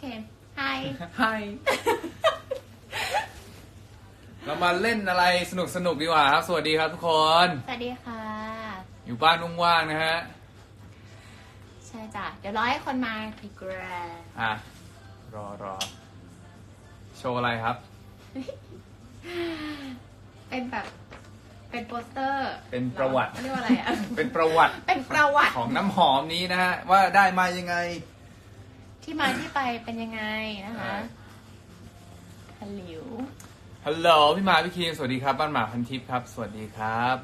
เค hi ไฮเรามาเล่นอะไรสนุกสนุกๆดีกว่าครับ สวัสดีครับทุกคน สวัสดีค่ะ อยู่บ้านว่างๆนะฮะ ใช่จ้ะ เดี๋ยวรอให้คนมาดีกว่าอะ รอรอ โชว์อะไรครับ เป็นแบบ เป็นโปสเตอร์ เป็นประวัติ เรียกว่าอะไรอะ เป็นประวัติ เป็นประวัติ ของน้ำหอมนี้นะฮะ ว่าได้มายังไง ที่มาที่ไปเป็นยังไงนะคะอ่าฮัลโหลฮัลโหลพี่หมาพี่คีมสวัสดีครับบ้านหมาพันทิพย์ครับ สวัสดีครับ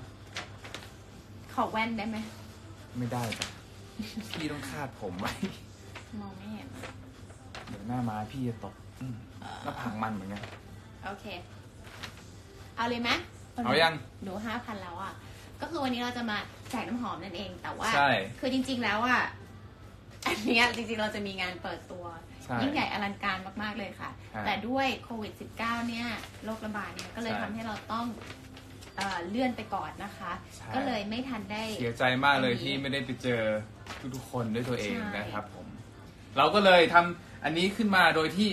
ขอแว่นได้ไหมไม่ได้จ้ะพี่ต้องคาดผมไว้มองไม่เห็นเดี๋ยวหน้าม้าพี่จะตกอืมหน้าผากมันเหมือนกัน โอเค เอาเลยไหมเอายังดูห้าพันแล้วอะ ก็คือวันนี้เราจะมาแจกน้ำหอมนั่นเอง แต่ว่า ใช่ คือจริง ๆ แล้วอะ อันเนี้ยจริงๆเราจะมีงานเปิดตัว ใช่ ยิ่งใหญ่อลังการมากๆเลยค่ะครับแต่ด้วยโควิด -19 เนี่ยโรคระบาดเนี่ยก็เลยใช่ ทำให้เราต้องเอ่อเลื่อนไปก่อนนะคะ ใช่ก็เลยไม่ทันได้ เสียใจมากเลยอันนี้ที่ไม่ได้ไปเจอทุกๆคนด้วยตัวเองใช่ นะครับผม เราก็เลยทำอันนี้ขึ้นมาโดยที่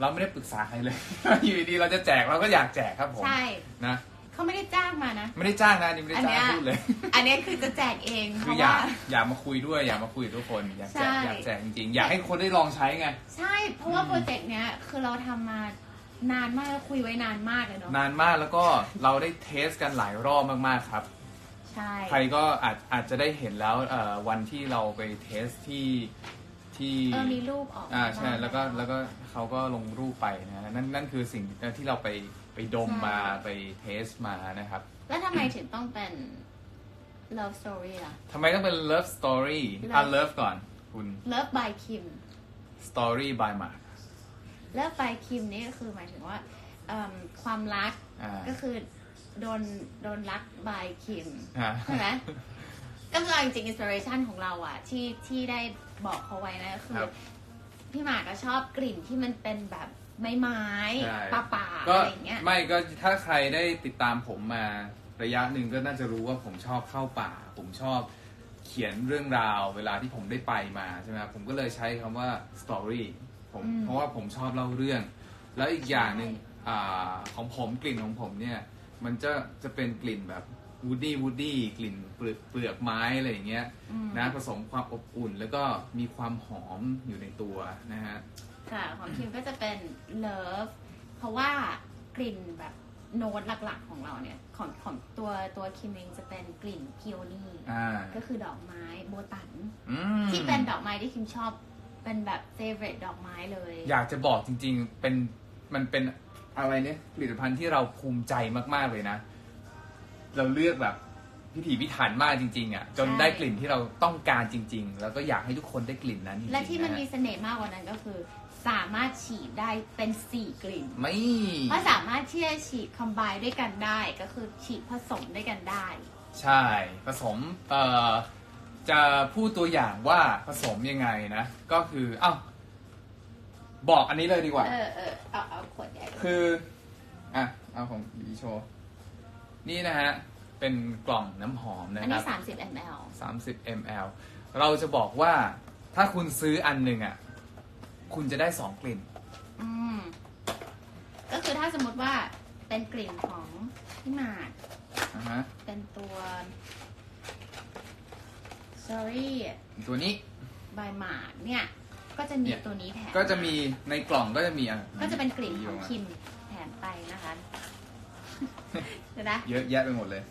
เราไม่ได้ปรึกษาใครเลย อยู่ดีๆเราจะแจกเราก็อยากแจกครับผมใช่ นะ เขาไม่ได้จ้างมานะ ไม่ได้จ้างนะอันนี่ไม่ได้อันเนี้จ้างยพูดเลย อันเนี้ยคือจะแจกเองเพคือราะอยาว่า กอยากมาคุยด้วยอยากมาคุยกับทุกคนอยากแจกใช่ อยากแจกจริงๆ อยากให้คนได้ลองใช้ไง ใช่ เพราะว่าโปรเจกต์เนี้ยคือเราทำมานานมากคุยไว้นานมากเลยเนาะนานมากแล้วก็เราได้เทสกันหลายรอบมากๆครับ ใช่ ใครก็อาจอาจจะได้เห็นแล้วเอ่อวันที่เราไปเทสที่ที่เออมีรูปออกอ่าใช่บ้งแล้วก็แล้วก็เขาก็ลงรูปไปนะฮะนั่นนั่นคือสิ่งที่เราไป ไปดมใช่มาไปเทสมานะครับ แล้วทำไมถึงต้องเป็น love story ล่ะทำไมต้องเป็น love story Love อะ love ก่อนคุณ love by Kim story by Mark love by Kim นี่ก็คือหมายถึงว่าเอิ่มความรักอ่าก็คือโดนโดนรัก by Kim ฮะใช่ไหมก็คือเอาจริงๆ inspiration ของเราอะที่ที่ได้บอกเขาไว้นะก็คืคอรับพี่หมากก็ชอบกลิ่นที่มันเป็นแบบ ไม้ไม้ใช่ป่าป่าๆก็อะไรอย่างเงี้ยไม่ก็ถ้าใครได้ติดตามผมมาระยะหนึ่งก็น่าจะรู้ว่าผมชอบเข้าป่า ผมชอบเขียนเรื่องราว เวลาที่ผมได้ไปมาใช่ไหมครับผมก็เลยใช้คำว่า story ผมอืมเพราะว่าผมชอบเล่าเรื่อง แล้วอีกอย่างหนึ่งใช่อาของผมกลิ่นของผมเนี่ย มันจะจะเป็นกลิ่นแบบวูดดี้วูดดี้กลิ่นเปลือกเปลือกไม้อะไรอย่างเงี้ยอืมนะผสมความอบอุ่นแล้วก็มีความหอมอยู่ในตัวนะฮะ ค่ะของคิมก็จะเป็น love เพราะว่ากลิ่นแบบโน้ตหลักๆของเราเนี่ยของของตัวตัวคิมเองจะเป็นกลิ่นพิโอนี่อ่า ก็คือดอกไม้โบตัน อืมที่เป็นดอกไม้ที่คิมชอบเป็นแบบ favorite ดอกไม้เลยอยากจะบอกจริง ๆ เป็นมันเป็นอะไรเนี่ยผลิตภัณฑ์ที่เราภูมิใจมากๆเลยนะ เราเลือกแบบพิถีพิถันมากจริง ๆ อะ จนใช่ได้กลิ่นที่เราต้องการจริง ๆ แล้วก็อยากให้ทุกคนได้กลิ่นนั้นจริงๆและที่มันฮมีเสน่ห์มากกว่านั้นก็คือ สามารถฉีดได้เป็นสี่กลิ่น ไม่เพราะสามารถที่จะฉีดคอมไบด้วยกันได้ก็คือฉีดผสมด้วยกันได้ ใช่ ผสม เอ่อ จะพูดตัวอย่างว่าผสมยังไงนะ ก็คือ เอ้า บอกอันนี้เลยดีกว่า เออเออเอาเอาขวดใหญ่คือ อะ เอาของดีโชว์นี่นะฮะ เป็นกล่องน้ำหอมนะอันครันี้บ สามสิบ ml 30 ml เราจะบอกว่าถ้าคุณซื้ออันหนึ่งอะ คุณจะได้สองกลิ่น อืม ก็คือถ้าสมมติว่าเป็นกลิ่นของพี่หมากนะฮะ เป็นตัว sorry ตัวนี้ by หมากเนี่ย ก็จะมีเนี่ย ตัวนี้แถมก็จะมีในกล่องก็จะมีอะก็จะเป็นกลิ่นของยู่คิมแถมไปนะคะเดี๋ยวนะเยอะแยะไปหมดเลย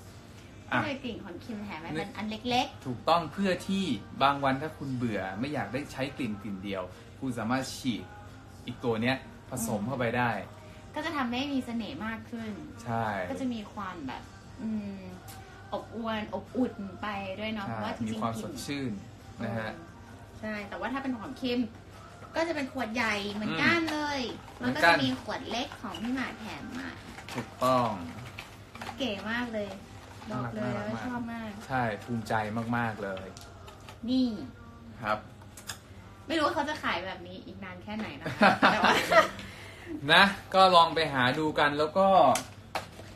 ก็อะเลยกลิ่นของคิมแถมไปนี่เป็นอันเล็กถูกต้องเพื่อที่บางวันถ้าคุณเบื่อไม่อยากได้ใช้กลิ่นกลิ่นเดียว คุณสามารถฉีดอีกตัวเนี้ยผสมเข้าไปได้ ๆ ก็จะทำให้มีเสน่ห์มากขึ้น ใช่ ก็จะมีความแบบ อืม อบอวนอบอุ่นไปด้วยเนาะเพใช่ราะว่าจมีริงความๆกสลิ่ดนชื่นนะฮะ ใช่ แต่ว่าถ้าเป็นของคิมก็จะเป็นขวดใหญ่เหมือนอืมกันเลยเหมืแล้อวนก็กัจะนมีขวดเล็กของพี่หมาแถมมา ถูกต้อง เก๋มากเลย บอกเลยน่ารักว่าน่ารักชอบมาก ใช่ภูมิใจมากๆเลย นี่ ครับ ไม่รู้ว่าเขาจะขายแบบนี้อีกนานแค่ไหนนะคะ แต่ว่า นะ ก็ลองไปหาดูกันแล้วก็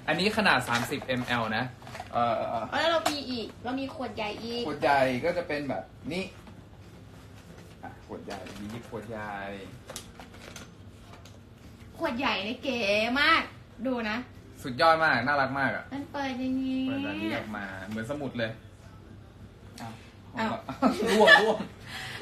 อันนี้ขนาด 30 ml นะ เอ่อแล้วเรามีอีก เรามีขวดใหญ่อีก ขวดใหญ่ก็จะเป็นแบบนี้อะขวดใหญ่มีขวดใหญ่ ขวดใหญ่ในยเก๋มาก ดูนะ สุดยอดมาก น่ารักมากอะมันเปิดอย่างนี้เปิดแบบนี้ออกมา เหมือนสมุดเลยอ้าวอ้าวร่วงร่วง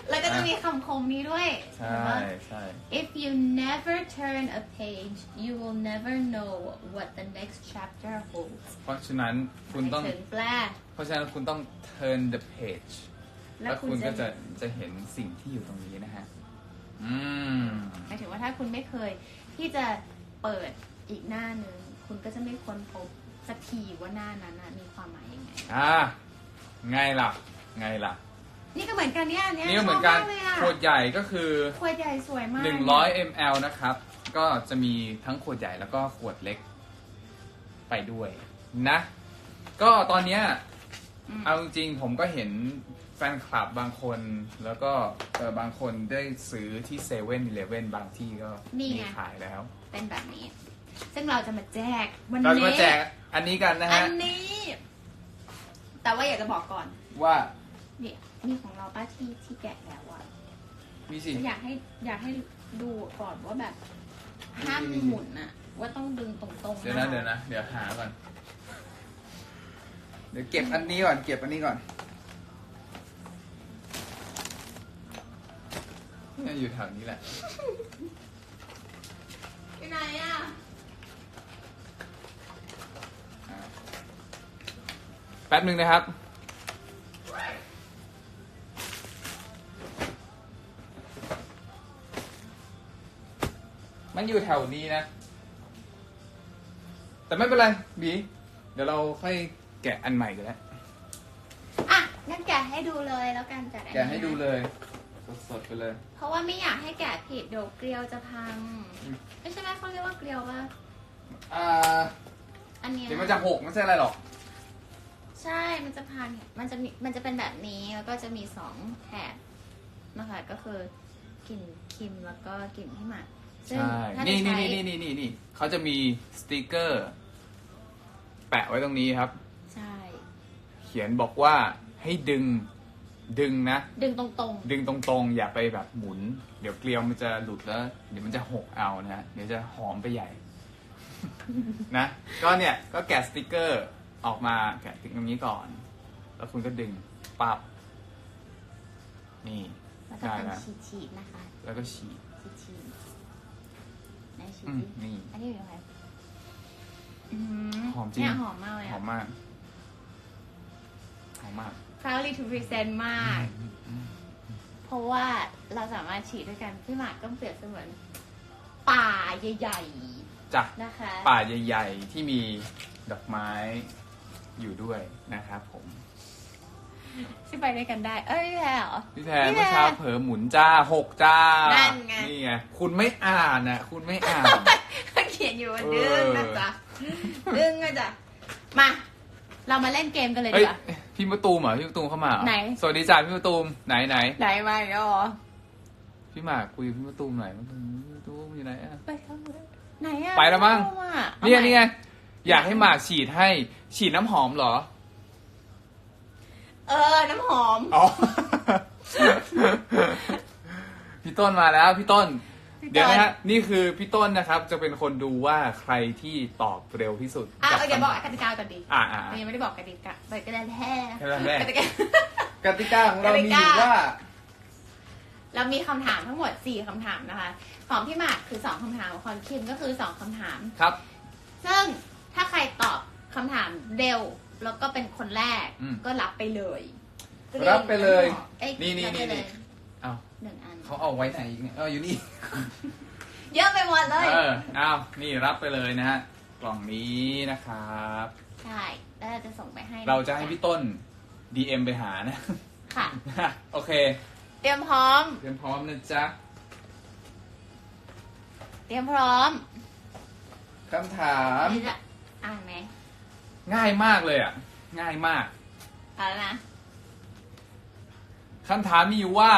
แล้วก็จะมีคำคมนี้ด้วย ใช่ใช่ If you never turn a page you will never know what the next chapter holds เพราะฉะนั้นคุณต้องหมายถึงแปลเพราะฉะนั้นคุณต้อง turn the page แล้แล้ววคุคุณณจะก็จะจะเห็นสิ่งที่อยู่ตรงนี้นะฮะ อืมหมายถึงว่าถ้าคุณไม่เคยที่จะเปิดอีกหน้าหนึ่ง คุณก็จะไม่ค้นพบสักทีว่าหน้านั้นน่ะมีความหมายยังไง อ่าไงล่ะ ไงล่ะ นี่ก็เหมือนกันเนี่ยเนี่ยนี่ก็เหมือนกันชบเลยอะขวดใหญ่ก็คือ ขวดใหญ่สวยมาก100 ml นะครับ ก็จะมีทั้งขวดใหญ่แล้วก็ขวดเล็กไปด้วยนะ ก็ตอนเนี้ยอืมเอาจริงๆผมก็เห็นแฟนคลับบางคนแล้วก็เออบางคนได้ซื้อที่เซเว่นอีเลฟเว่นบางที่ก็นี่มีไงขายแล้ว เป็นแบบนี้ ซึ่งเราจะมาแจกวันเราจะนี้มาแจกอันนี้กันนะอัฮะนนี้ แต่ว่าอยากจะบอกก่อนว่าเนี่ยนี่ของเราป้าที่ที่แกะแล้วอะมีสิ อยากให้อยากให้ดูก่อนว่าแบบห้ามมีมีหมุนอะว่าต้องดึงตรงๆเดี๋ยวนะเดี๋ยวนะเดี๋ยวหาก่อน เดี๋ยวเก็บอันนี้ก่อน เก็บอันนี้ก่อนเนี่ยอยู่แถวนี้แหละอยู่ไหนอะ อ่าแป๊บหนึ่งนะครับ มันอยู่แถวนี้นะ แต่ไม่เป็นไรบีเดี๋ยวเราค่อยแกะอันใหม่กันแล้ว อะงั้นแกะให้ดูเลยแล้วกันจัดอันนี้แกะให้ดูเลย สดๆไปเลย เพราะว่าไม่อยากให้แกะผิดเดี๋ยวเกลียวจะพัง อืม ไม่ใช่ไหมเขาเรียกว่าเกลียวว่าอ่าอันเนี้ยเดี๋ยวมันจะหกไม่ใช่อะไรหรอก ใช่ มันจะพันเนี่ยมันจะมีมันจะเป็นแบบนี้ แล้วก็จะมีสองแถบนะคะ ก็คือกลิ่นครีมแล้วก็กลิ่นที่หมักซึ่งใช่ ถ้าจะนี่นี่ใช้นี่นี่นี่นี่เขาจะมีสติกเกอร์ แปะไว้ตรงนี้ครับ ใช่ เขียนบอกว่าให้ดึง ดึงนะ ดึงตรงดึงตรงๆ อย่าไปแบบหมุน เดี๋ยวเกลียวมันจะหลุดแล้ว เดี๋ยวมันจะหกเอานะฮะเดี๋ยวจะหอมไปใหญ่ นะ ก็เนี่ย ก็แกะสติกเกอร์ ออกมาแกะติ๊กตรงนี้ก่อน แล้วคุณก็ดึงปับนี่ๆแล้วก็เป็นได้ละฉีดๆนะคะ แล้วก็ฉีด ฉีดๆไหนฉีดอืมดินี่อันนี้อยู่ตรงไหนอืหอมจริง เนี่ยหอมมากเลยหออะ มมากหอมมาก proudly to present มาก เพราะว่าเราสามารถฉีดด้วยกัน พี่หมากก็เปรียบเสมือนป่าใหญ่จ้ะๆนะคะ ป่าใหญ่ ๆ ที่มีดอกไม้ อยู่ด้วยนะครับผมที่ไปด้วยกันได้ เอ้ยแพ้เหรอ พี่แทนพี่แทน เมื่อเช้าเผลอหมุนจ้าหกจ้า นั่นไง นี่ไง คุณไม่อ่านน่ะ คุณไม่อ่าน เขียนอยู่ว่าเออดึงนะจ๊ะดึงนะจ๊ะมา เรามาเล่นเกมกันเลยเฮ้ดีย กว่า พี่มะตูมเหรอ พี่มะตูมเข้ามาเรอไหน สวัสดีจ้าพี่มะตูม ไหนไหน ไหนมาอีกแล้วเหรอพี่หมากคุยกับพี่มะตูมหน่อยมะตูมพี่มะตูมอยู่ไหนอะ ไปเข้ามาไหนอะไปแล้วมั้งเข้ามาอาเนี่ยใหม่ นี่ไง อยากให้หมากฉีดให้ฉีดน้ำหอมเหรอ เออ น้ำหอม อ๋อ พี่ต้นมาแล้ว พี่ต้น พี่ต้น เดี๋ยวนะฮะนี่คือพี่ต้นนะครับ จะเป็นคนดูว่าใครที่ตอบเร็วที่สุดอะกับเออเดี๋ยวบอกคำถามกติกาก่อนดีอ่าอ่าเรายังไม่ได้บอกกติกาไปก็ได้แท้ก็ได้แท้กติกา กติกาของเรามีอยู่ว่า เรามีคำถามทั้งหมด 4คำถามนะคะ ของพี่หมากคือ 2คำถาม ของคอนคิมก็คือ 2คำถาม ครับ ซึ่ง ถ้าใครตอบคำถามเร็ว แล้วก็เป็นคนแรกอืมก็รับไปเลยรับไปเลยอ้นี่นี่รับไปเลยนี่เอาหนึ่งอัน เขาเอาไว้ไหนอีกเนี่ยเอออยู่นี่ เยอะไปหมดเลย เออเอานี่รับไปเลยนะฮะ กล่องนี้นะครับ ใช่แล้วเราจะส่งไปให้เราจะให้พี่ต้น DM ไปหานะ ค่ะ โอเค เตรียมพร้อม เตรียมพร้อมนะจ๊ะ เตรียมพร้อมคำถาม นี่จะ อ่านไหมง่ายมากเลยอะ ง่ายมากเอาแล้วนะคำถามมีอยู่ว่า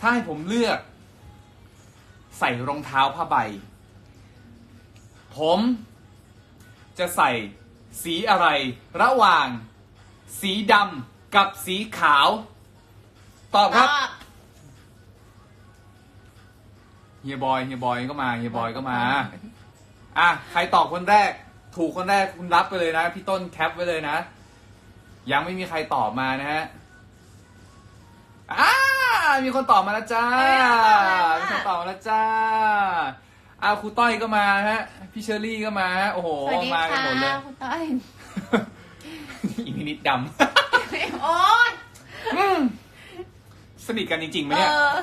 ถ้าให้ผมเลือก ใส่รองเท้าผ้าใบ ผมจะใส่สีอะไร ระหว่าง สีดำกับสีขาว ตอบตครับอบเฮียบอยเฮียบอยก็มาเฮียบอยก็มา อะใครตอบคนแรก ถูกคนแรกคุณรับไปเลยนะ พี่ต้นแคปไว้เลยนะ ยังไม่มีใครตอบมานะฮะอ่ามีคนตอบมาแล้วจ้าเอ้ยเอาตอบแล้วอะมีคนตอบมาแล้วจ้าอ้าวครูต้อยก็มาฮะ พี่เชอรี่ก็มาฮะโอ้โห สวัสดีมากันค่ะหมดเลยคุณต้อยอีนิดดโอ๊ยำอืมสนิทกันจริงๆไหมเอเนี่ย อ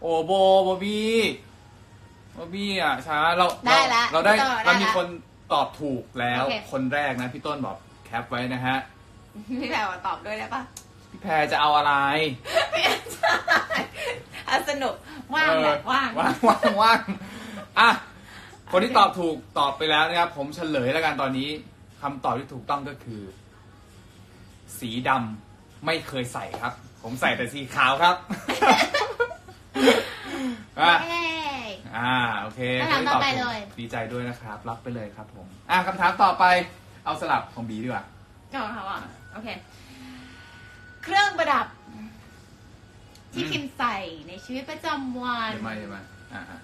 โอ้โบโบบี้ โบบี้อะช้าเราได้ละเราได้พี่ต้นได้ละเรามีคนตอบถูกแล้ว โอเค คนแรกนะพี่ต้นบอกแคปไว้นะฮะพี่แพรวตอบด้วยได้ปะพี่แพรจะเอาอะไรอะสนุกว่างแหละว่าง ว่างว่างว่างอะคนที่ตอบถูกตอบไปแล้วนะครับ ผมเฉลยแล้วกันตอนนี้คำตอบที่ถูกต้องก็คือ สีดำไม่เคยใส่ครับ ผมใส่แต่สีขาวครับ อะ เย้ อ่าโอเค คำถาม ต่อไปเลย ดีใจด้วยนะครับ รับไปเลยครับผม อ่าคำถามต่อไป เอาสลับของบีดีกว่าก็ค่ะว่าโอเค เครื่องประดับ ที่อืมคิมใส่ในชีวิตประจำวัน เดี๋ยวมาเดี๋ยวมาอ่าอ่า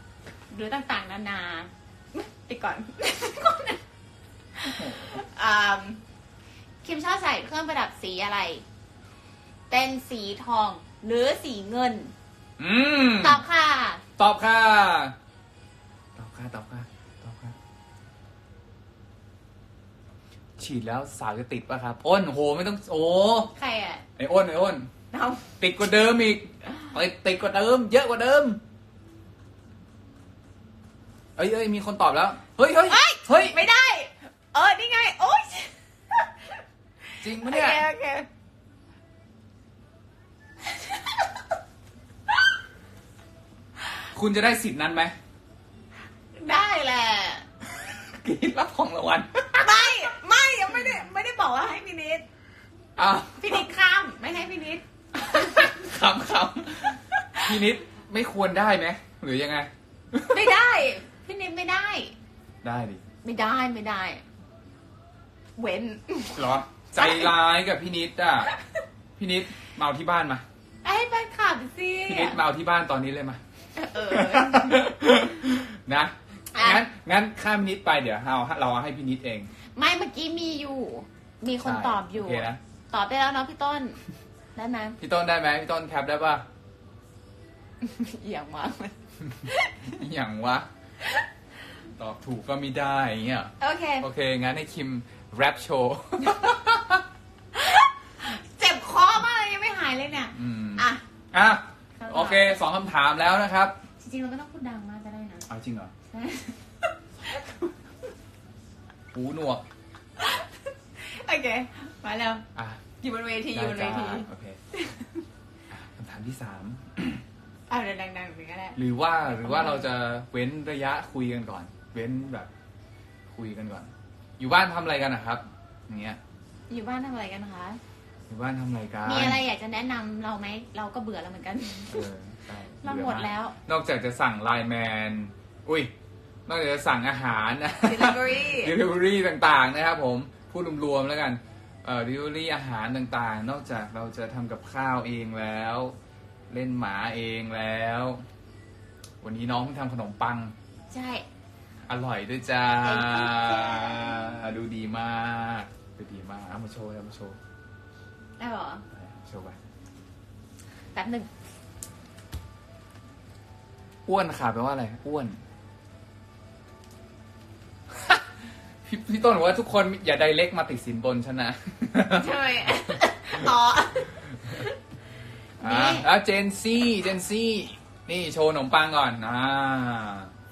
หรือต่างๆ นานาไปก่อนอ่าคิมชอบใส่เครื่องประดับสีอะไร เป็นสีทองหรือสีเงิน อืม ตอบค่ะ ตอบค่ะตอบ ค่ะตอบค่ะตอบค่ะฉีดแล้วสาวจะติดป่ะครับอ้นโหไม่ต้องโอ้ใครอะไออ้นไออ้นเราติดกว่าเดิมอีกติดติดกว่าเดิม เยอะกว่าเดิมเอ้ยเอ้ยมีคนตอบแล้วเฮ้ยเฮ้ยเอ้ยเฮ้ยไม่ได้ เออนี่ไงโอ๊ยจริงโอปะเคเนี่ยโอเคคุณจะได้สิทธิ์นั้นไหม ได้แหละ ก รีดรับของรางวัลไม่ไม่ยังไม่ได้ไม่ได้บอกว่าให้พี่นิดอ้าวพี่นิดข้ามไม่ให้พี่นิดขำขำพี่นิดไม่ควรได้ไหมหรือยังไง ไม่ได้ พี่นิดไม่ได้ ได้ดิไม่ได้ไม่ได้ เว้นเหรอใจร้ายกับพี่นิดอะพี่นิดมาเอาที่บ้านมาให้แฟนคลับสิพี่นิดมาเอาที่บ้านตอนนี้เลยมาเออนะ อะ งั้นงั้นข้ามพี่นิดไปเดี๋ยวเราเราเอาให้พี่นิดเองไม่เมื่อกี้มีอยู่ มีคนใช่ตอบอยู่ โอเคนะตอบได้แล้วเนาะพี่ต้น ได้ไหมพี่ต้นได้ไหมพี่ต้นแคปได้ป่ะอย่างมากเลยอย่างวะตอบถูกก็ไม่ได้อย่างเงี้ยโอเค โอเคงั้นให้คิมแรปโชว์เจ็บคอมากเลยยังไม่หายเลยเนี่ย อืมอะอะครับโอเคสองคำถามแล้วนะครับ จริงๆเราไม่ต้องพูดดังมากก็ได้นะเอาจริงเหรอใช่ หูหนวก โอเค มาแล้ว อะอยู่บนเวทีอยู่บนเวทีได้จ้าโอเคอะคำถามที่สามเอาเดี๋ยวดังๆหนึ่งก็ได้หรือว่าหรือว่าเราจะเว้นระยะคุยกันก่อน เว้นแบบ คุยกันก่อน อยู่บ้านทำอะไรกันนะครับ อย่างเงี้ย อยู่บ้านทำอะไรกันคะ อยู่บ้านทำอะไรกันมีอะไรอยากจะแนะนำเราไหม เราก็เบื่อแล้วเหมือนกัน เออใช่เราหมดแล้ว นอกจากจะสั่งไลน์แมน อุ้ยนอกจากจะสั่งอาหารนะ delivery delivery ต่างๆนะครับผมพูดรวมๆแล้วกันเอ่อ delivery อาหารต่างๆ นอกจากเราจะทำกับข้าวเองแล้ว เล่นหมาเองแล้ว วันนี้น้องเพิ่งทำขนมปัง ใช่ อร่อยด้วยจ้า Thank you จ้า ดูดีมากดูดีมากเอามาโชว์เอามาโชว์ได้เหรอไปโชว์ไปแป๊บหนึ่งอ้วนค่ะแปลว่าอะไรอ้วน พี่พี่ต้นบอกว่าทุกคนอย่าไดเล็กมาติดสินบนฉันนะใช่ไหมต่ออ่าแล้วเจนซี่เจนซี่นี่โชว์ขนมปังก่อนอ่า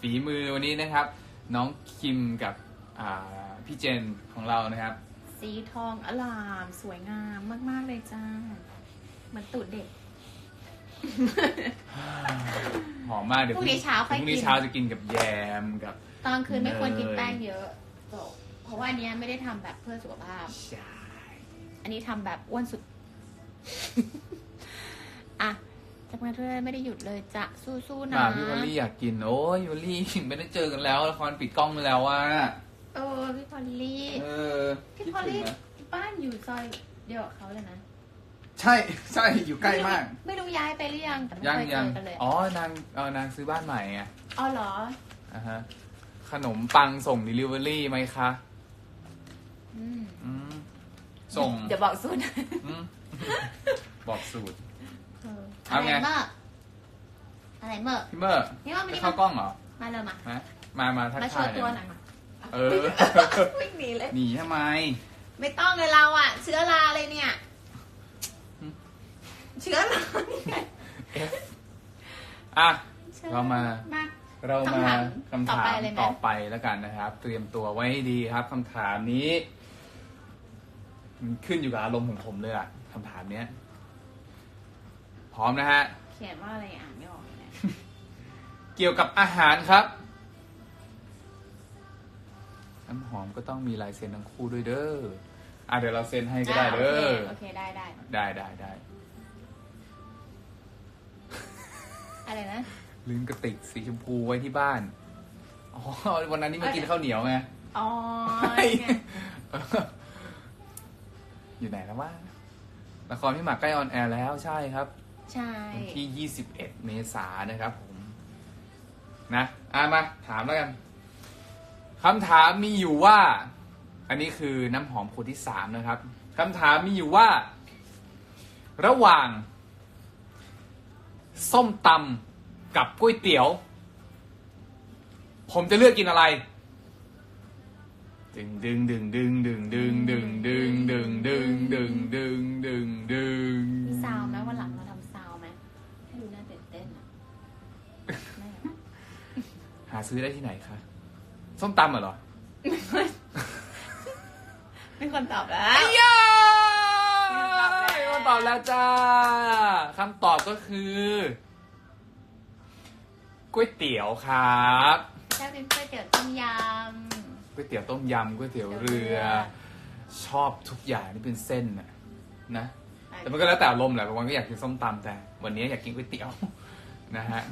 ฝีมือวันนี้นะครับ น้องคิมกับอ่าพี่เจนของเรานะครับ สีทองอลามสวยงามมาก ๆ เลยจ้าเหมือนตูดเด็ก หอมมากเดี๋ยวพรุ่งนี้เช้าค่อยพรุ่งนี้กิน เช้าจะกินกับแยมกับ ตอนคืนไม่ควรกินเนยแป้งเยอะ จบ เพราะว่าอันเนี้ยไม่ได้ทำแบบเพื่อสุขภาพ ใช่ อันนี้ทำแบบอ้วนสุด อะจากนั้นเรื่อยไม่ได้หยุดเลยจะสู้ๆนะ มาพี่วอลลี่อยากกิน โอ้ยพี่วอลลี่ ไม่ได้เจอกันแล้วละครปิดกล้องไปแล้วว่ะเออพี่พอลลี่ เออพี่คิดพอลถึงลี่นะบ้านอยู่ซอยเดียวกับเขาเลยนะใช่ใช่อยู่ใกล้มาก ไม่รู้ย้ายไปหรือยังแต่ไม่ยังเคยเจยังอกันเลยอ๋อนางเออนางซื้อบ้านใหม่ไงอ๋อเหรอ อ่าฮะ ขนมปังส่ง Delivery ไหมคะ อืมอืมส่งเดี๋ยวบอกสูตรอืมบอกสูตร เออเอาอะไรไง เมื่ออะไรเมื่อพี่เมอร์นี่ว่ามันจะนี่เข้ากล้องเหรอมาเลยมาฮะมามาทักมาโชทายว์ตัวหน่อยมาเออ วิ่งหนีเลย หนีทำไม ไม่ต้องเลยเราอะเชื้อราเลยเนี่ย อืม เชื้อราเนี่ยอะชื้อเรามามา เรามาคำคำถามถามต่อไปเลยไหม ต่อไปแล้วกันนะครับ เตรียมตัวไว้ให้ดีครับคำถามนี้มันขึ้นอยู่กับอารมณ์ของผมเลยอะคำถามเนี้ย พร้อมนะฮะ เขียนว่าอะไรอ่านไม่ออกเลยเนี่ยเกี่ยวกับอาหารครับ น้ำหอมก็ต้องมีลายเซ็นทั้งคู่ด้วยเด้ออะเดี๋ยวเราเซ็นให้ก็ได้เด้อโอเคโอเคได้ได้ได้ได้ได้อะไรนะ ลืมกระติกสีชมพูไว้ที่บ้าน อ๋อ วันนั้นนี่มากินข้าวเหนียวไง อ๋อเฮ้ยไงอยู่ไหนแล้ววะละครพี่หมากใกล้ออนแอร์แล้วใช่ครับ ใช่วันที่ 21 เมษายนนะครับผม นะ อะมา ถามแล้วกันคำถามมีอยู่ว่า อันนี้คือน้ำหอมขวดที่สามนะครับคำถามมีอยู่ว่า ระหว่าง ส้มตำ กับก๋วยเตี๋ยว ผมจะเลือกกินอะไร ดึงดึงดึงดึงดึงดึงดึงดึงดึงดึงดึงดึงดึงดึงมีซาวไหมวันหลังเราทำซาวไหมให้ดูน่าเตื่นเต้นอะหาซื้อได้ที่ไหนคะส้มตำเหรอมีคนตอบแล้วไอ้ยมีคนตอบแล้วจ้าคำตอบก็คือ ก๋วยเตี๋ยวครับใช่เป็นก๋วยเตี๋ยวต้มยก๋วยเตี๋ยวต้มยำก๋วยำเตี๋ยวเรือ ชอบทุกอย่างที่เป็นเส้นน่ะนะแต่แต่มันก็แล้วแต่อารมณ์แหละบางวันก็อยากกินส้มตำแต่ วันนี้อยากกินก๋วยเตี๋ยวนะฮะ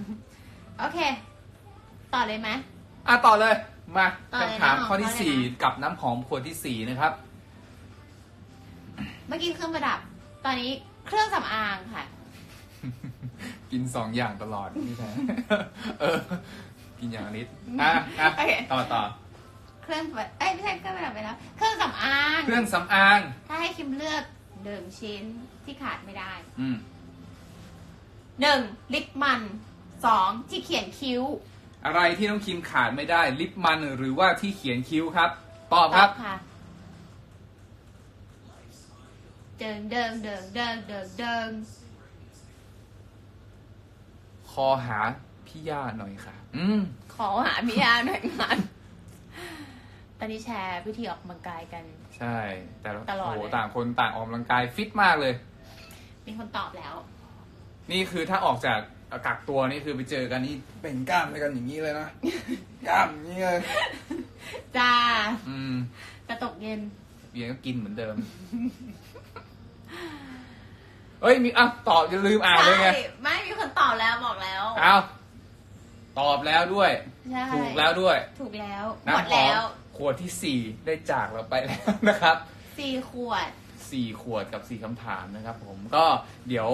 โอเค ต่อเลยไหมอะต่อเลยมาต่อเลยนะคำถามข้อที่เอาเลยนะสี่กับน้ำหอมขวดที่สี่นะครับ เมื่อกี้เครื่องประดับ ตอนนี้เครื่องสำอางค่ะ กินสองอย่างตลอดนี่แท้เออ กินอย่างละนิดอะอะโอเค ต่อต่อเครื่องประเอ้ยไม่ใช่เครื่องประดับไปแล้ว เครื่องสำอาง เครื่องสำอาง ถ้าให้คิมเลือกหนึ่งชิ้นที่ขาดไม่ได้อืม หนึ่งลิปมันสองที่เขียนคิ้วอะไรที่น้องคิมขาดไม่ได้ ลิปมันหรือว่าที่เขียนคิ้วครับ ตอบครับ ค่ะ เดิงเดิงเดิงเดิงเดิงเดิง คอหาพี่ย่าหน่อยค่ะ อืม ขอหาพี่ยาหน่อยมันตอนนี้แชร์วิธีออกกำลังกายกัน ใช่ แต่ละตลอดโอ้โหเลย ต่างคนต่างออกกำลังกายฟิตมากเลย มีคนตอบแล้ว นี่คือถ้าออกจากกักตัวนี่คือไปเจอกันนี่เป็นกล้ามด้วยกันอย่างนี้เลยนะ กล้ามอย่างนี้เลย จ้าอืม แต่ตกเย็น เบียร์ก็กินเหมือนเดิม เฮ้ยมีอะตอบจะลืมอ่านเลยไง ใช่ไม่มีคนตอบแล้วบอกแล้ว เอาตอบแล้วด้วย ใช่ ถูกแล้วด้วยถูกแล้วหมดน้ำหอแล้วมขวดที่สี่ได้จากเราไปแล้วนะครับสี่ขวด สี่ขวดกับสี่คำถามนะครับ ผมก็เดี๋ยว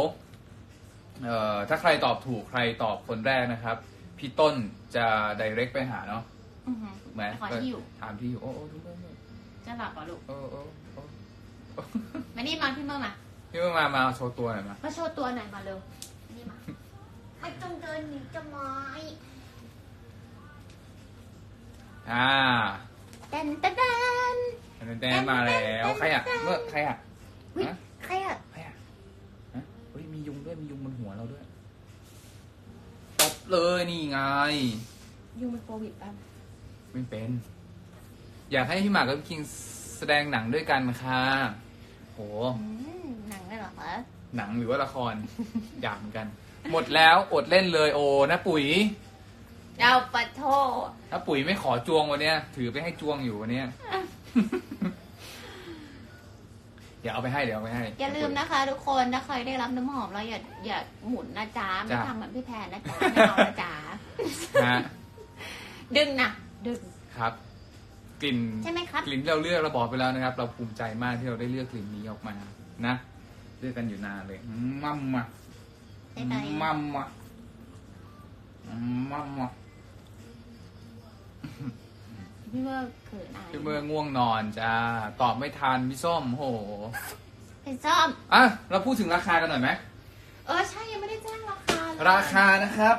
เอ่อถ้าใครตอบถูกใครตอบคนแรกนะครับ พี่ต้นจะ direct ไปหาเนาะอือหือถูกไหมขอที่อยู่ ถามที่อยู่โอ้โอ้ดูดูดูจะหลับเหรอลูก โอ้โอ้โอ้ มานี่มาพี่เมื่อมา พี่มามา มาโชว์ตัวหน่อยมา มาโชว์ตัวหน่อยมาเร็วมานี่มา ไม่ต้องเดินหนีจะไม้อ่าเต้นเต้นเต้น แดนมาแล้ว ใครอะ เมื่อใครอะ อุ๊ยฮะ ใครอะใครอะฮะเฮ้ยมียุงด้วย มียุงบนหัวเราด้วยตบเลยนี่ไงยูเป็นโควิดป่ะไม่เป็น อยากให้พี่หมากกับพี่คิงแสดงหนังด้วยกันค่ะโห อืมหนังได้ เหรอคะหนังหรือว่าละคร อยากเหมือนกัน หมดแล้วอดเล่นเลยโอ้นะปุ๋ยเจ้าปะโทถ้าปุ๋ยไม่ขอจวงวันเนี้ย ถือไปให้จวงอยู่วันเนี้ย เดี๋ยวเอาไปให้เดี๋ยวเอาไปให้ อย่าลืมนะคะ ทุกคนถ้าใครได้รับน้ำหอมแล้วอย่าอย่าหมุนนะจ๊ะไม่จ้ะ ทำเหมือนพี่แพนนะจ๊ะไม่เอานะจ๊ะฮะดึงนะดึง ครับ กลิ่นใช่ไหมครับ กลิ่นที่เราเลือกเราบอกไปแล้วนะครับ เราภูมิใจมากที่เราได้เลือกกลิ่นนี้ออกมานะ เลือกกันอยู่นานเลยมัมมาได้ไหมมัมมามัมมาพี่เมื่อเขินอายพี่เมื่อง่วงนอนจ้าตอบไม่ทันพี่ส้มโหเป็นซ่อมอะเราพูดถึงราคากันหน่อยไหมเออใช่ยังไม่ได้แจ้งราคาเลยราคานะครับ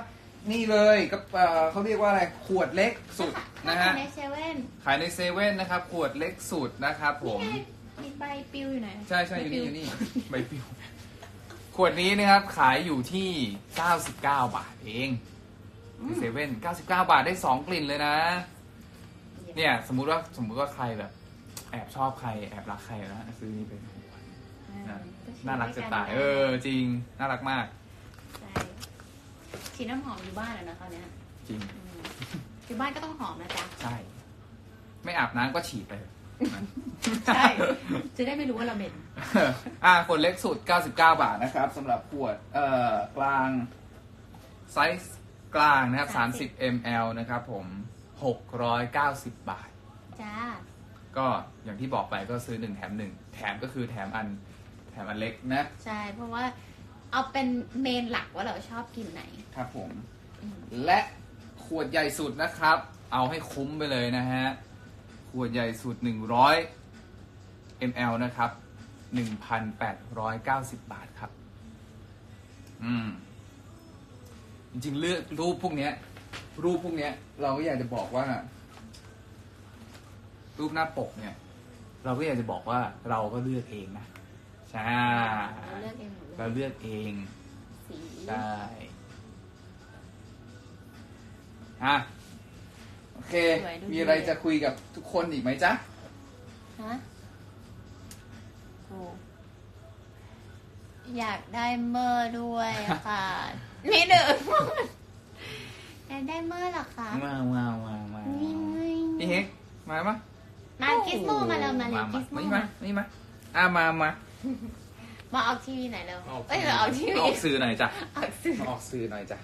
นี่เลยก็เอ่อเขาเรียกว่าอะไรขวดเล็กสุดนะฮะ ในเซเว่นขายในเซเว่นนะครับ ขวดเล็กสุดนะครับผม นี่ไง มีใบปลิวอยู่ไหน ใช่ใช่อยู่นี่อยู่นี่ใบปลิว ขวดนี้นะครับขายอยู่ที่ 99 บาทเองอืมเซเว่น99 บาทได้ 2 กลิ่นเลยนะ เนี่ย สมมุติว่าสมมุติว่าใครแบบ แอบชอบใครแอบรักใครนะซื้อนี่เป็นของขวัญอ่านะก็ฉีดน่ารักจะตายด้วยนเออ จริง น่ารักมากใช่ฉีดน้ำหอมอยู่บ้านอะนะคราวเนี้ยจริงอืมอยู่บ้านก็ต้องหอมนะจ๊ะ ใช่ ไม่อาบน้ำก็ฉีดไปเถอะนะ ใช่ จะได้ไม่รู้ว่าเราเหม็นอ่าขวดเล็กสุด 99 บาทนะครับสำหรับขวดเอ่อกลางไซส์กลางนะครับ 30 ml นะครับผม 690 บาท จ้า ก็อย่างที่บอกไปก็ซื้อ1แถม1แถมก็คือแถมอันแถมอันเล็กนะ ใช่ เพราะว่าเอาเป็นเมนหลักว่าเราชอบกินไหน ครับผม อืม และขวดใหญ่สุดนะครับ เอาให้คุ้มไปเลยนะฮะ ขวดใหญ่สุด100 ml นะครับ 1,890 บาทครับ อืม จริงๆ เลือกรูปพวกเนี้ย รูปพวกเนี้ย เราก็อยากจะบอกว่า รูปหน้าปกเนี่ย เราก็อยากจะบอกว่าเราก็เลือกเองนะ ใช่ เราเลือกเองหมดเลเรายเลือกเอง สี ได้ฮะ โอเคมีอะไรจะคุยกับทุกคนอีกไหมจ๊ะ ฮะโอ้อยากได้เมอร์ด้วยอะค่ะนี่หนึ่งอยากได้เมอร์เหรอคะมามามามานี่ไงพี่เฮกมาปะมาคิสโมมาแล้วมาเลยคิสโมไม่มาไม่มาอะมามามาออกทีวีไหนอยเร็วเอ้ยเราออกทีวีออกสื่อหน่อยจ้ะออกสื่อออกสื่อหน่อยจ้ะ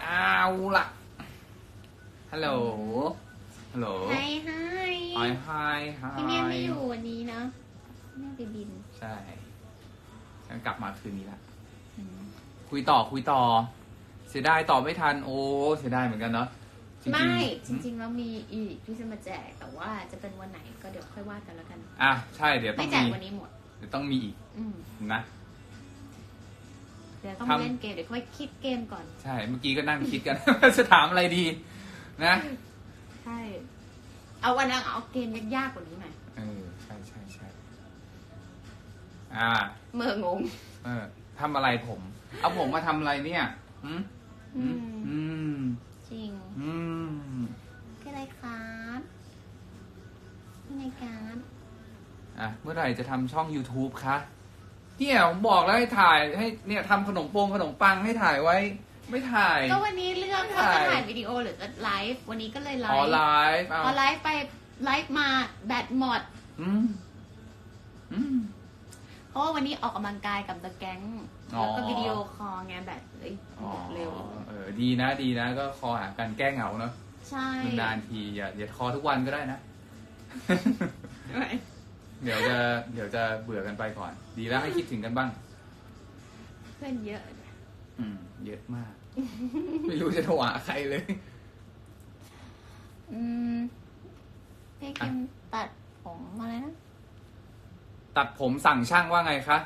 เอาล่ะ ฮัลโหล ฮัลโหลไฮไฮไฮไฮไฮพี่เมียไม่อยู่วันนี้นะแม่ไปบิน ใช่ฉันกลับมาคืนนี้ละอืมคุยต่อคุยต่อ เสียดายตอบไม่ทัน โอ้ เสียดายเหมือนกันเนาะจริงๆไม่ จริงๆแล้วมีอีกที่จะมาแจก แต่ว่าจะเป็นวันไหนก็เดี๋ยวค่อยว่ากันแล้วกัน อะ ใช่ เดี๋ยวต้ไม่องแจกมีวันนี้หมด เดี๋ยวต้องมีอีกอืมนะเดี๋ยวต้องทำเล่นเกมเดี๋ยวค่อยคิดเกมก่อน ใช่ เมื่อกี้ก็นั่งคิดกัน จะถามอะไรดี นะ ใช่ เอาวันนั้นเอาเกมยากๆกว่านี้หน่อยเออใช่ใช่ใช่อ่า เมื่องง เออทำอะไรผม เอาผมมาทำอะไรเนี่ยอืมอือืมมอืมจริงอืมคืออะไรครับนี่ไงการอะเมื่อไหร่จะทำช่อง YouTube คะเนี่ยผมบอกแล้วให้ถ่ายให้เนี่ยทำขนมโปงขนมปังให้ถ่ายไว้ ไม่ถ่าย ก็วันนี้เลือกไม่ว่าจะถ่ายถ่ายวิดีโอหรือจะไลฟ์ วันนี้ก็เลยไลอ๋อฟ์ไลฟ์เอาพอไลฟ์ไปไลฟ์มาแบตหมด อืมอืม เพราะว่าวันนี้ออกกำลังกายกับ The Gang อ๋อ แล้วก็วิดีโอคอลไงแบตเลยหมดเร็วเออดีนะดีนะ ก็คอหากันแก้เหงาเนอะใช่นานๆทีอย่าอย่าคอทุกวันก็ได้นะ เดี๋ยวจะเดี๋ยวจะเบื่อกันไปก่อน ดีแล้วให้คิดถึงกันบ้าง เพื่อนเยอะ อืม เยอะมาก ไม่รู้จะโทรหาใครเลย อืมพี่เกมตัดผมอะไรนะ ตัดผมสั่งช่างว่าไงคะ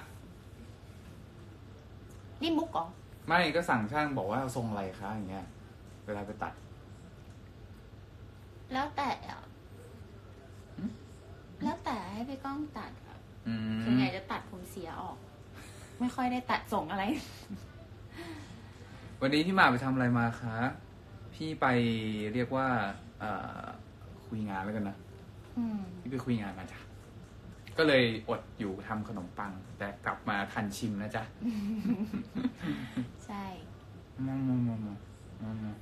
นี่มุกเหรอ ไม่ก็สั่งช่างบอกว่าเอาทรงอะไรคะอย่างเงี้ย เวลาไปตัด แล้วแต่อะอืมแล้วแต่ให้พี่ก้องตัดอะอืมส่วนใหญ่จะตัดผมเสียออก ไม่ค่อยได้ตัดส่งอะไร วันนี้พี่หมาไปทำอะไรมาคะ พี่ไปเรียกว่าเอ่อคุยงานแล้วกันนะ อืม พี่ไปคุยงานมาจ้ะ ก็เลยอดอยู่ทำขนมปัง แต่กลับมาทันชิมนะจ๊ะใช่มองมองมองมองมองมอง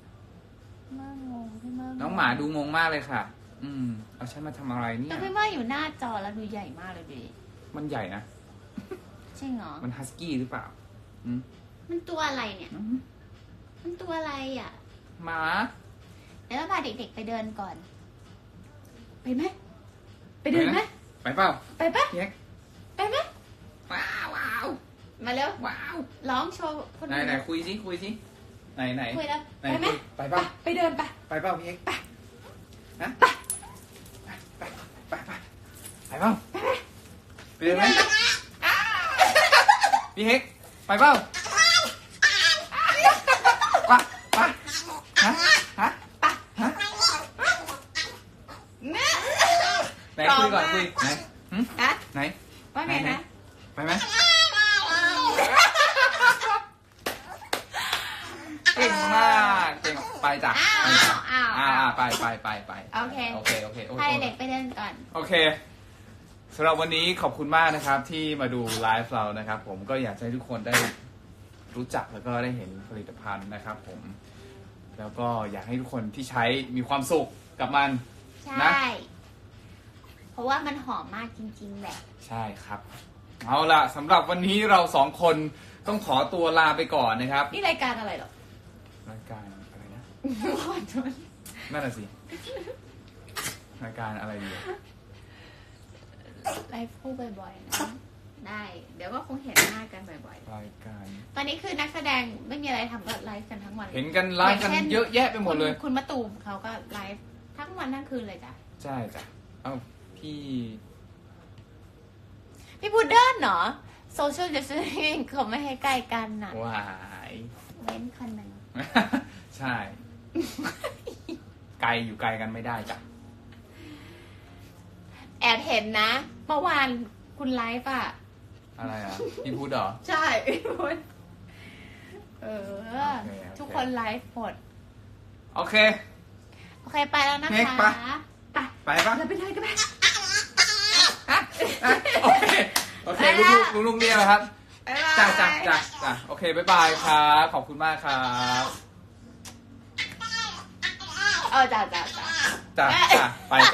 เมื่องงพี่เมื่องน้องหมาดูงงมากเลยค่ะ อืม เอาฉันมาทำอะไรเนี่แต่ย พี่เมื่ออยู่หน้าจอแล้วดูใหญ่มากเลยดิมันใหญ่นะ จริงเหรอมันฮัสกี้หรือเปล่าอืม มันตัวอะไรเนี่ยอืมมันตัวอะไรอะ หมาเดี๋ยวเราพาเด็กๆไปเดินก่อน ไปไหม ไปเดินไหม ไปเปล่า ไปปะเพียกไปไหมว้าวว้าวมาเร็ว ว้าวร้องโชว์คนไหนอื่นไหนคุยสิคุยสิไหนไหนคุยแล้ว ไหนไปไหม คุยไปเปล่าไปเดินไป ไปเปล่าพี่เอ็กซ์ไปฮะไปไปไปไปไปเปล่าไปเดินไหมพี่เอ็กซ์ไปเปล่าไปไป ฮะฮะฮะไหนคุยก่อนคุยไหนหึนะไหนว่าไงนะไปไหมเก่งมากเก่งไปจ้ะอ้าวอ้าวอ่าอ้าวไปไปไปไปโอเค โอเคโอเคโอเคให้เด็กไปเดินก่อน โอเคสำหรับวันนี้ขอบคุณมากนะครับ ที่มาดูไลฟ์เรานะครับ ผมก็อยากให้ทุกคนได้รู้จักแล้วก็ได้เห็นผลิตภัณฑ์นะครับ ผม แล้วก็อยากให้ทุกคนที่ใช้มีความสุขกับมัน ใช่นะเพราะว่ามันหอมมากจริงๆแหละ ใช่ครับ เอาล่ะสำหรับวันนี้เราสองคนต้องขอตัวลาไปก่อนนะครับนี่รายการอะไรหรอรายการอะไรนะขอโทษนั่นน่ะสิรายการอะไรดีอะ ไลฟ์คู่บ่อยๆนะ ได้ เดี๋ยวก็คงเห็นหน้ากันบ่อยรายการ ๆ ตอนนี้คือนักแสดงไม่มีอะไรทำก็ไลฟ์กันทั้งวันเห็นกันไลฟ์กันเยอะแยะไปหมดเลย คุณคุณมะตูมเขาก็ไลฟ์ทั้งวันทั้งคืนเลยจ้ะ ใช่จ้ะ เอ้าพี่พี่พุดเดิ้ลเหรอโซเชียล i ิส a ิ c เขาไม่ให้ใกล้กันน่ะวาย เว้นคนหนึ่งใช่ ไกลอยู่ไกลกันไม่ได้จ้ะ แอบเห็นนะ เมื่อวานคุณไลฟ์อะ อะไรอะพี่พูดเหรอ ใช่พี่พุดเออ โอเคโอเค ทุกคนไลฟ์หมด โอเค โอเคไปแล้วนะเน็กคะ ไป ไปไปปะเราไปเลยกันไหมอะโอเคโอเคไปลูละกๆลูกๆเรียกนะครับบ๊ายบายจ้ะจ้ะจ้ะจ้ะโอเคบ๊ายบายครับขอบคุณมากครับเออจ้ะจ้ะจ้ะจ้ะจ้ะไปจ้ะ